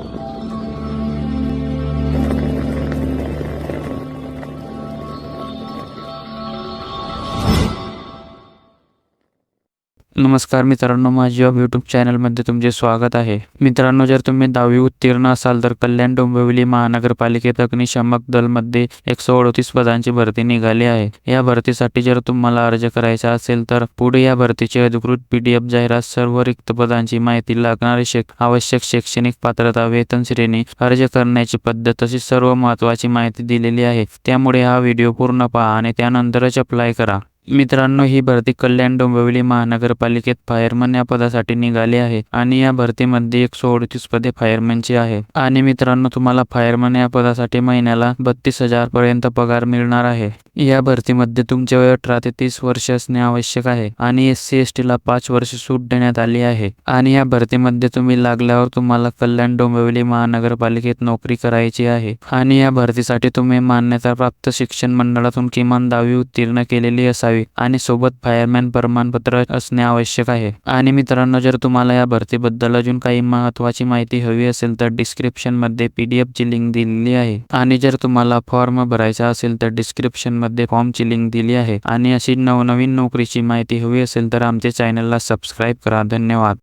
はい。नमस्कार मित्रांनो माझ्या यूट्यूब चॅनलमध्ये तुमचे स्वागत आहे. मित्रांनो जर तुम्ही दहावी उत्तीर्ण असाल तर कल्याण डोंबिवली महानगरपालिकेत अग्निशामक दलमध्ये एकशे अडतीस पदांची भरती निघाली आहे. या भरतीसाठी जर तुम्हाला अर्ज करायचा असेल तर पुढे या भरतीची अधिकृत पी डी एफ जाहिरात सर्व रिक्त पदांची माहिती लागणारे शेक आवश्यक शैक्षणिक पात्रता वेतन श्रेणी अर्ज करण्याची पद्धत अशी सर्व महत्त्वाची माहिती दिलेली आहे. त्यामुळे हा व्हिडिओ पूर्ण पहा आणि त्यानंतरच अप्लाय करा. मित्रांनो ही भरती कल्याण डोंबिवली महानगरपालिकेत फायरमन या पदासाठी निघाली आहे आणि या भरतीमध्ये एकशे अडतीस पदे फायरमनची आहे. आणि मित्रांनो तुम्हाला फायरमन या पदासाठी महिन्याला बत्तीस हजार पर्यंत पगार मिळणार आहे. या भरतीमध्ये तुमचे वय अठरा ते तीस वर्ष असणे आवश्यक आहे आणि एस सी एस टीला पाच वर्ष सूट देण्यात आली आहे. आणि या भरतीमध्ये तुम्ही लागल्यावर तुम्हाला कल्याण डोंबिवली महानगरपालिकेत नोकरी करायची आहे. आणि या भरतीसाठी तुम्ही मान्यताप्राप्त शिक्षण मंडळातून किमान दहावी उत्तीर्ण केलेली असावी. आणि सोबत फायरमॅन प्रमाणपत्र असणे आवश्यक आहे. आणि मित्रांनो जर तुम्हाला या भरतीबद्दल अजून काही महत्वाची माहिती हवी असेल तर डिस्क्रिप्शनमध्ये पीडीएफ ची लिंक दिलेली आहे. आणि जर तुम्हाला फॉर्म भरायचा असेल तर डिस्क्रिप्शनमध्ये फॉर्मची लिंक दिली आहे. आणि अशी नवनवीन नोकरीची माहिती हवी असेल तर आमच्या चॅनलला सबस्क्राईब करा. धन्यवाद.